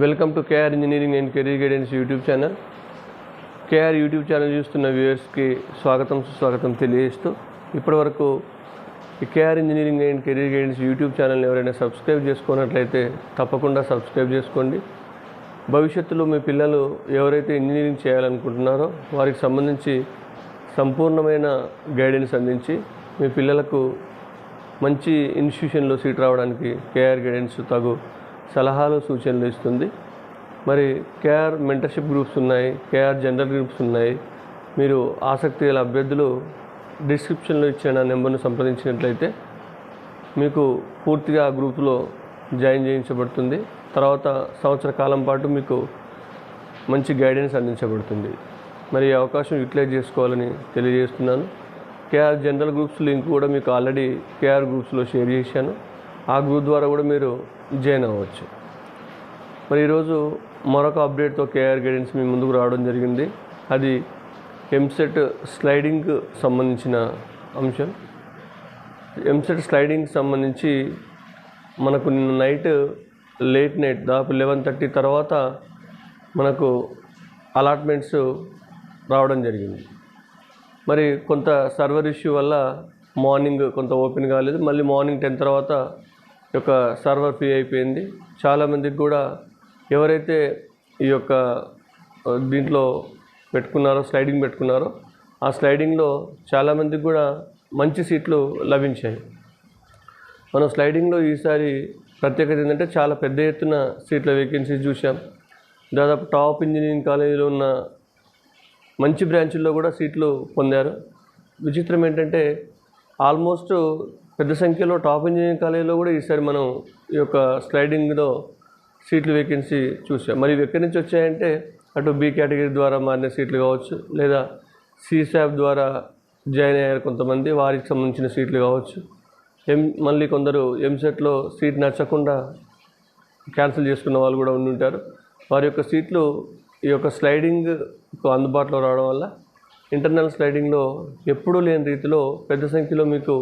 Welcome to KR engineering and career guidance YouTube channel. KR YouTube channel చూస్తున్న వ్యూవర్స్కి స్వాగతం సుస్వాగతం తెలియజేస్తూ ఇప్పటివరకు ఈ KR engineering and career guidance YouTube ఛానల్ని ఎవరైనా సబ్స్క్రైబ్ చేసుకున్నట్లయితే తప్పకుండా సబ్స్క్రైబ్ చేసుకోండి. భవిష్యత్తులో మీ పిల్లలు ఎవరైతే ఇంజనీరింగ్ చేయాలనుకుంటున్నారో వారికి సంబంధించి సంపూర్ణమైన గైడెన్స్ అందించి మీ పిల్లలకు మంచి ఇన్స్టిట్యూషన్లో సీట్ రావడానికి కేఆర్ గైడెన్స్ తగు సలహాలు సూచనలు ఇస్తుంది. మరి కేఆర్ మెంటర్షిప్ గ్రూప్స్ ఉన్నాయి కేఆర్ జనరల్ గ్రూప్స్ ఉన్నాయి. మీరు ఆసక్తి గల అభ్యర్థులు డిస్క్రిప్షన్లో ఇచ్చిన నా నెంబర్ను సంప్రదించినట్లయితే మీకు పూర్తిగా ఆ గ్రూప్లో జాయిన్ చేయించబడుతుంది. తర్వాత సంవత్సర కాలం పాటు మీకు మంచి గైడెన్స్ అందించబడుతుంది. మరి ఈ అవకాశం యూటిలైజ్ చేసుకోవాలని తెలియజేస్తున్నాను. కేఆర్ జనరల్ గ్రూప్స్ లింక్ కూడా మీకు ఆల్రెడీ కేఆర్ గ్రూప్స్లో షేర్ చేశాను. ఆ గ్రూప్ ద్వారా కూడా మీరు జాయిన్ అవ్వచ్చు. మరి ఈరోజు మరొక అప్డేట్తో కేఆర్ గైడెన్స్ మీ ముందుకు రావడం జరిగింది. అది ఎంసెట్ స్లైడింగ్ సంబంధించిన అంశం. ఎంసెట్ స్లైడింగ్ సంబంధించి మనకు నిన్న నైట్ లేట్ నైట్ దాదాపు లెవెన్ థర్టీ తర్వాత మనకు అలాట్మెంట్స్ రావడం జరిగింది. మరి కొంత సర్వర్ ఇష్యూ వల్ల మార్నింగ్ కొంత ఓపెన్ కాలేదు. మళ్ళీ మార్నింగ్ టెన్ తర్వాత యొక్క సర్వర్ ఫ్రీ అయిపోయింది చాలామందికి కూడా ఎవరైతే ఈ యొక్క దీంట్లో పెట్టుకున్నారో స్లైడింగ్ పెట్టుకున్నారో ఆ స్లైడింగ్లో చాలామందికి కూడా మంచి సీట్లు లభించాయి. మనం స్లైడింగ్లో ఈసారి ప్రత్యేకత ఏంటంటే చాలా పెద్ద ఎత్తున సీట్ల వేకెన్సీస్ చూసాం దాదాపు టాప్ ఇంజనీరింగ్ కాలేజీలో ఉన్న మంచి బ్రాంచుల్లో కూడా సీట్లు పొందారు. విచిత్రం ఏంటంటే ఆల్మోస్ట్ పెద్ద సంఖ్యలో టాప్ ఇంజనీరింగ్ కాలేజీలో కూడా ఈసారి మనం ఈ యొక్క స్లైడింగ్లో సీట్లు వేకెన్సీ చూసాం. మరి ఇవి ఎక్కడి నుంచి వచ్చాయంటే అటు బి కేటగిరీ ద్వారా మారిన సీట్లు కావచ్చు లేదా సిశాప్ ద్వారా జాయిన్ అయ్యారు కొంతమంది వారికి సంబంధించిన సీట్లు కావచ్చు. ఎం మళ్ళీ కొందరు ఎంసెట్లో సీట్ నచ్చకుండా క్యాన్సిల్ చేసుకున్న వాళ్ళు కూడా ఉండి ఉంటారు. వారి యొక్క సీట్లు ఈ యొక్క స్లైడింగ్ అందుబాటులో రావడం వల్ల ఇంటర్నల్ స్లైడింగ్లో ఎప్పుడూ లేని రీతిలో పెద్ద సంఖ్యలో మీకు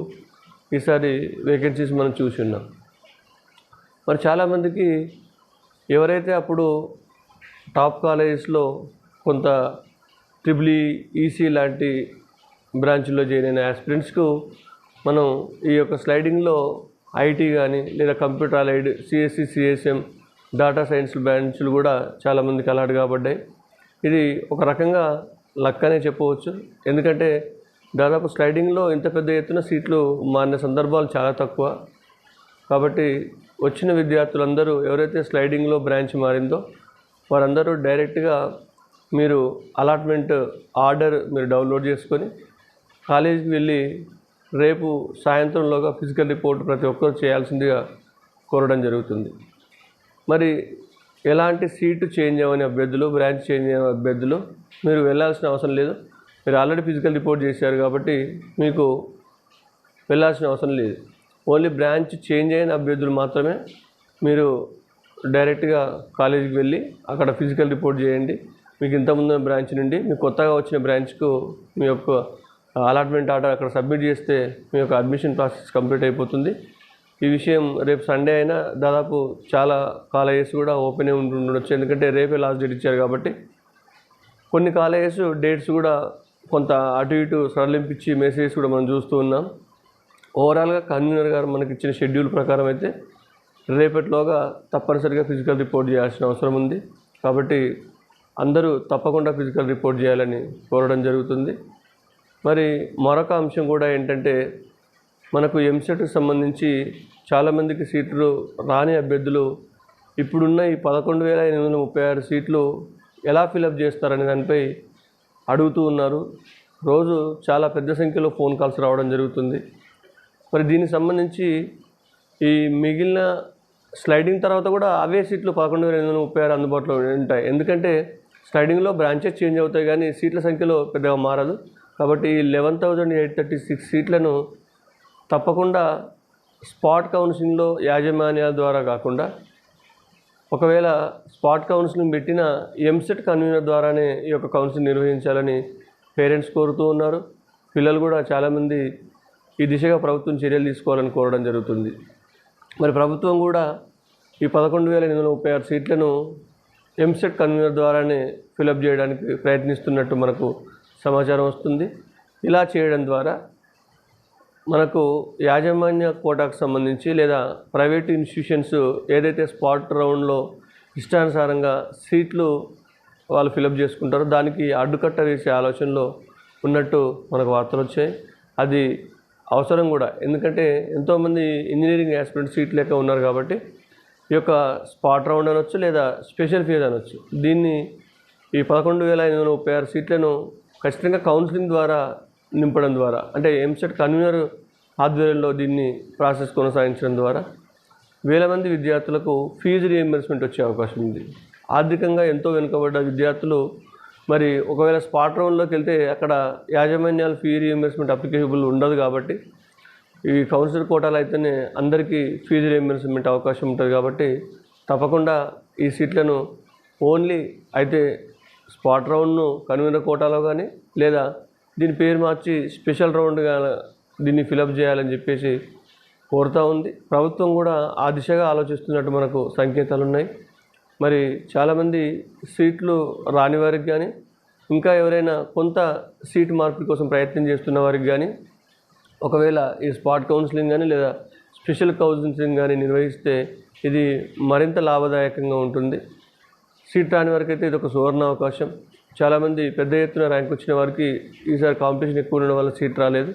ఈసారి వేకెన్సీస్ మనం చూసి ఉన్నాం. మరి చాలామందికి ఎవరైతే అప్పుడు టాప్ కాలేజెస్లో కొంత ట్రిపుల్ ఈసీ లాంటి బ్రాంచ్లో చేరిన యాస్పిరెంట్స్కు మనం ఈ యొక్క స్లైడింగ్లో ఐటీ కానీ లేదా computer allied CSC CSM data science బ్రాంచ్లు కూడా చాలామందికి అలాట్ కాబడ్డాయి. ఇది ఒక రకంగా లక్ అనే చెప్పవచ్చు. ఎందుకంటే దాదాపు స్లైడింగ్లో ఇంత పెద్ద ఎత్తున సీట్లు మారిన సందర్భాలు చాలా తక్కువ. కాబట్టి వచ్చిన విద్యార్థులందరూ ఎవరైతే స్లైడింగ్లో బ్రాంచ్ మారిందో వారందరూ డైరెక్ట్గా మీరు అలాట్మెంట్ ఆర్డర్ మీరు డౌన్లోడ్ చేసుకొని కాలేజీకి వెళ్ళి రేపు సాయంత్రంలోగా ఫిజికల్ రిపోర్ట్ ప్రతి ఒక్కరు చేయాల్సిందిగా కోరడం జరుగుతుంది. మరి ఎలాంటి సీటు చేంజ్ అవ్వని అభ్యర్థులు బ్రాంచ్ చేంజ్ అయ్యే అభ్యర్థులు మీరు వెళ్ళాల్సిన అవసరం లేదు. మీరు ఆల్రెడీ ఫిజికల్ రిపోర్ట్ చేశారు కాబట్టి మీకు వెళ్ళాల్సిన అవసరం లేదు. ఓన్లీ బ్రాంచ్ చేంజ్ అయిన అభ్యర్థులు మాత్రమే మీరు డైరెక్ట్గా కాలేజీకి వెళ్ళి అక్కడ ఫిజికల్ రిపోర్ట్ చేయండి. మీకు ఇంతకుముందు బ్రాంచ్ నుండి మీకు కొత్తగా వచ్చిన బ్రాంచ్కు మీ యొక్క అలాట్మెంట్ ఆర్డర్ అక్కడ సబ్మిట్ చేస్తే మీ యొక్క అడ్మిషన్ ప్రాసెస్ కంప్లీట్ అయిపోతుంది. ఈ విషయం రేపు సండే అయినా దాదాపు చాలా కాలేజెస్ కూడా ఓపెన్ ఉంటుండొచ్చు. ఎందుకంటే రేపే లాస్ట్ డేట్ ఇచ్చారు కాబట్టి కొన్ని కాలేజెస్ డేట్స్ కూడా కొంత అటు ఇటు సడలింపించి మెసేజ్ కూడా మనం చూస్తూ ఉన్నాం. ఓవరాల్గా కన్వీనర్ గారు మనకి ఇచ్చిన షెడ్యూల్ ప్రకారం అయితే రేపటిలోగా తప్పనిసరిగా ఫిజికల్ రిపోర్ట్ చేయాల్సిన అవసరం ఉంది. కాబట్టి అందరూ తప్పకుండా ఫిజికల్ రిపోర్ట్ చేయాలని కోరడం జరుగుతుంది. మరి మరొక అంశం కూడా ఏంటంటే మనకు ఎంసెట్కి సంబంధించి చాలామందికి సీట్లు రాని అభ్యర్థులు ఇప్పుడున్న ఈ పదకొండు వేల ఎనిమిది వందల ముప్పై ఆరు సీట్లు ఎలా ఫిలప్ చేస్తారనే దానిపై అడుగుతూ ఉన్నారు. రోజు చాలా పెద్ద సంఖ్యలో ఫోన్ కాల్స్ రావడం జరుగుతుంది. మరి దీనికి సంబంధించి ఈ మిగిలిన స్లైడింగ్ తర్వాత కూడా అవే సీట్లు పదకొండు వేల ఎనిమిది వందల ముప్పై ఆరు అందుబాటులో ఉంటాయి. ఎందుకంటే స్లైడింగ్లో బ్రాంచెస్ చేంజ్ అవుతాయి కానీ సీట్ల సంఖ్యలో పెద్దగా మారదు. కాబట్టి eleven thousand eight thirty six సీట్లను తప్పకుండా స్పాట్ కౌన్సిలింగ్లో యాజమాన్యాల ద్వారా కాకుండా ఒకవేళ స్పాట్ కౌన్సిలింగ్ పెట్టిన ఎంసెట్ కన్వీనర్ ద్వారానే ఈ యొక్క కౌన్సిలింగ్ నిర్వహించాలని పేరెంట్స్ కోరుతూ ఉన్నారు. పిల్లలు కూడా చాలామంది ఈ దిశగా ప్రభుత్వం చర్యలు తీసుకోవాలని కోరడం జరుగుతుంది. మరి ప్రభుత్వం కూడా ఈ పదకొండు వేల ఎనిమిది వందల ముప్పై ఆరు సీట్లను ఎంసెట్ కన్వీనర్ ద్వారానే ఫిలప్ చేయడానికి ప్రయత్నిస్తున్నట్టు మనకు సమాచారం వస్తుంది. ఇలా చేయడం ద్వారా మనకు యాజమాన్య కోటాకు సంబంధించి లేదా ప్రైవేట్ ఇన్స్టిట్యూషన్స్ ఏదైతే స్పాట్ రౌండ్లో ఇష్టానుసారంగా సీట్లు వాళ్ళు ఫిలప్ చేసుకుంటారో దానికి అడ్డుకట్ట వేసే ఆలోచనలో ఉన్నట్టు మనకు వార్తలు వచ్చాయి. అది అవసరం కూడా. ఎందుకంటే ఎంతోమంది ఇంజనీరింగ్ యాస్పిరెంట్ సీట్ లేక ఉన్నారు కాబట్టి ఈ యొక్క స్పాట్ రౌండ్ అనొచ్చు లేదా స్పెషల్ ఫీజ్ అనొచ్చు. దీన్ని ఈ పదకొండు వేల ఐదు వందల ముప్పై ఆరు సీట్లను ఖచ్చితంగా కౌన్సిలింగ్ ద్వారా నింపడం ద్వారా. అంటే ఎంసెట్ కన్వీనర్ ఆధ్వర్యంలో దీన్ని ప్రాసెస్ కొనసాగించడం ద్వారా వేల మంది విద్యార్థులకు ఫీజు రియంబర్స్మెంట్ వచ్చే అవకాశం ఉంది. ఆర్థికంగా ఎంతో వెనుకబడ్డ విద్యార్థులు మరి ఒకవేళ స్పాట్ రౌండ్లోకి వెళ్తే అక్కడ యాజమాన్యాలు ఫీ రియంబర్స్మెంట్ అప్లికేబుల్ ఉండదు కాబట్టి ఈ కౌన్సిల్ కోటాలు అయితేనే అందరికీ ఫీజు రియంబర్స్మెంట్ అవకాశం ఉంటుంది కాబట్టి తప్పకుండా ఈ సీట్లను ఓన్లీ అయితే స్పాట్ రౌండ్ను కన్వీనర్ కోటాలో కానీ లేదా దీని పేరు మార్చి స్పెషల్ రౌండ్గా దీన్ని ఫిలప్ చేయాలని చెప్పేసి కోరుతూ ఉంది. ప్రభుత్వం కూడా ఆ దిశగా ఆలోచిస్తున్నట్టు మనకు సంకేతాలు ఉన్నాయి. మరి చాలామంది సీట్లు రాని వారికి కానీ ఇంకా ఎవరైనా కొంత సీట్ మార్పిడి కోసం ప్రయత్నం చేస్తున్న వారికి కానీ ఒకవేళ ఈ స్పాట్ కౌన్సిలింగ్ కానీ లేదా స్పెషల్ కౌన్సిలింగ్ కానీ నిర్వహిస్తే ఇది మరింత లాభదాయకంగా ఉంటుంది. సీట్ రాని వారికి అయితే ఇది ఒక సువర్ణ అవకాశం. చాలామంది పెద్ద ఎత్తున ర్యాంక్ వచ్చిన వారికి ఈసారి కాంపిటీషన్ ఎక్కువ ఉండడం వల్ల సీట్ రాలేదు.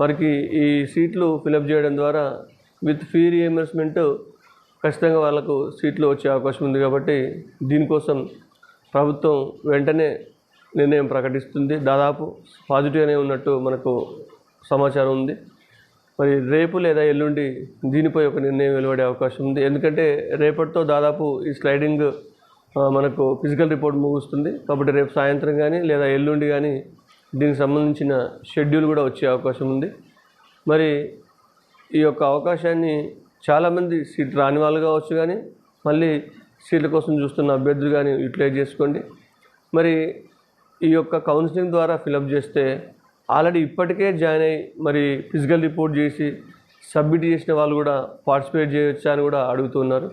వారికి ఈ సీట్లు ఫిలప్ చేయడం ద్వారా విత్ ఫీ రియంబర్స్మెంట్ ఖచ్చితంగా వాళ్ళకు సీట్లు వచ్చే అవకాశం ఉంది కాబట్టి దీనికోసం ప్రభుత్వం వెంటనే నిర్ణయం ప్రకటిస్తుంది. దాదాపు పాజిటివ్గానే ఉన్నట్టు మనకు సమాచారం ఉంది. మరి రేపు లేదా ఎల్లుండి దీనిపై ఒక నిర్ణయం వెలువడే అవకాశం ఉంది. ఎందుకంటే రేపటితో దాదాపు ఈ స్లైడింగ్ మనకు ఫిజికల్ రిపోర్ట్ ముగుస్తుంది. కాబట్టి రేపు సాయంత్రం కానీ లేదా ఎల్లుండి కానీ దీనికి సంబంధించిన షెడ్యూల్ కూడా వచ్చే అవకాశం ఉంది. మరి ఈ యొక్క అవకాశాన్ని చాలామంది సీట్ రాని వాళ్ళు కావచ్చు కానీ మళ్ళీ సీట్ల కోసం చూస్తున్న అభ్యర్థులు కానీ యూటిలైజ్ చేసుకోండి. మరి ఈ యొక్క కౌన్సిలింగ్ ద్వారా ఫిలప్ చేస్తే ఆల్రెడీ ఇప్పటికే జాయిన్ అయ్యి మరి ఫిజికల్ రిపోర్ట్ చేసి సబ్మిట్ చేసిన వాళ్ళు కూడా పార్టిసిపేట్ చేయొచ్చా అని కూడా అడుగుతున్నారు.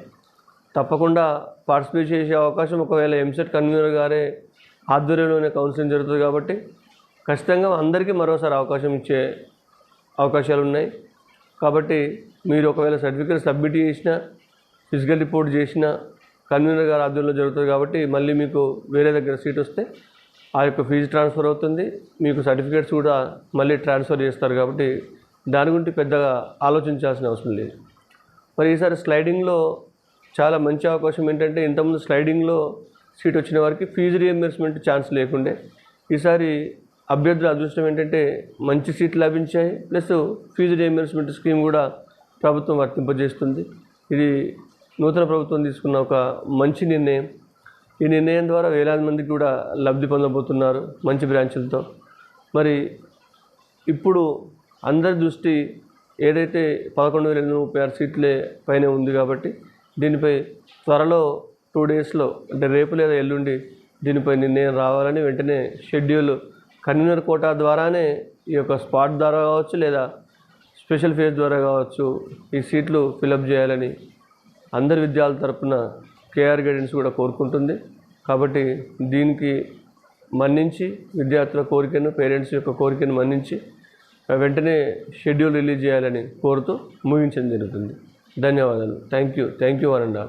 తప్పకుండా పార్టిసిపేట్ చేసే అవకాశం ఒకవేళ ఎంసెట్ కన్వీనర్ గారే ఆధ్వర్యంలోనే కౌన్సిలింగ్ జరుగుతుంది కాబట్టి ఖచ్చితంగా అందరికీ మరోసారి అవకాశం ఇచ్చే అవకాశాలు ఉన్నాయి. కాబట్టి మీరు ఒకవేళ సర్టిఫికేట్ సబ్మిట్ చేసినా ఫిజికల్ రిపోర్ట్ చేసినా కన్వీనర్ గారి ఆధ్వర్యంలో జరుగుతుంది కాబట్టి మళ్ళీ మీకు వేరే దగ్గర సీట్ వస్తే ఆ యొక్క ఫీజు ట్రాన్స్ఫర్ అవుతుంది. మీకు సర్టిఫికేట్స్ కూడా మళ్ళీ ట్రాన్స్ఫర్ చేస్తారు కాబట్టి దాని గురించి పెద్దగా ఆలోచించాల్సిన అవసరం లేదు. మరి ఈసారి స్లైడింగ్లో చాలా మంచి అవకాశం ఏంటంటే ఇంతకుముందు స్లైడింగ్లో సీట్ వచ్చిన వారికి ఫీజు రియంబర్స్మెంట్ ఛాన్స్ లేకుండే. ఈసారి అభ్యర్థుల అదృష్టం ఏంటంటే మంచి సీట్లు లభించాయి ప్లస్ ఫీజు రియంబర్స్మెంట్ స్కీమ్ కూడా ప్రభుత్వం వర్తింపజేస్తుంది. ఇది నూతన ప్రభుత్వం తీసుకున్న ఒక మంచి నిర్ణయం. ఈ నిర్ణయం ద్వారా వేలాది మందికి కూడా లబ్ధి పొందబోతున్నారు మంచి బ్రాంచులతో మరి ఇప్పుడు అందరి దృష్టి ఏదైతే పదకొండు వేల ఎనిమిది ముప్పై ఆరు సీట్లే పైన ఉంది కాబట్టి దీనిపై త్వరలో టూ డేస్లో అంటే రేపు లేదా ఎల్లుండి దీనిపై నిర్ణయం రావాలని వెంటనే షెడ్యూల్ కన్వీనర్ కోటా ద్వారానే ఈ యొక్క స్పాట్ ద్వారా కావచ్చు లేదా స్పెషల్ ఫేజ్ ద్వారా కావచ్చు ఈ సీట్లు ఫిలప్ చేయాలని అందరి విద్యార్థుల తరపున కేఆర్ గైడెన్స్ కూడా కోరుకుంటుంది. కాబట్టి దీనికి మన్నించి విద్యార్థుల కోరికను పేరెంట్స్ యొక్క కోరికను మన్నించి వెంటనే షెడ్యూల్ రిలీజ్ చేయాలని కోరుతూ ముగించడం జరుగుతుంది. ధన్యవాదాలు. థ్యాంక్ యూ థ్యాంక్ యూ వరండా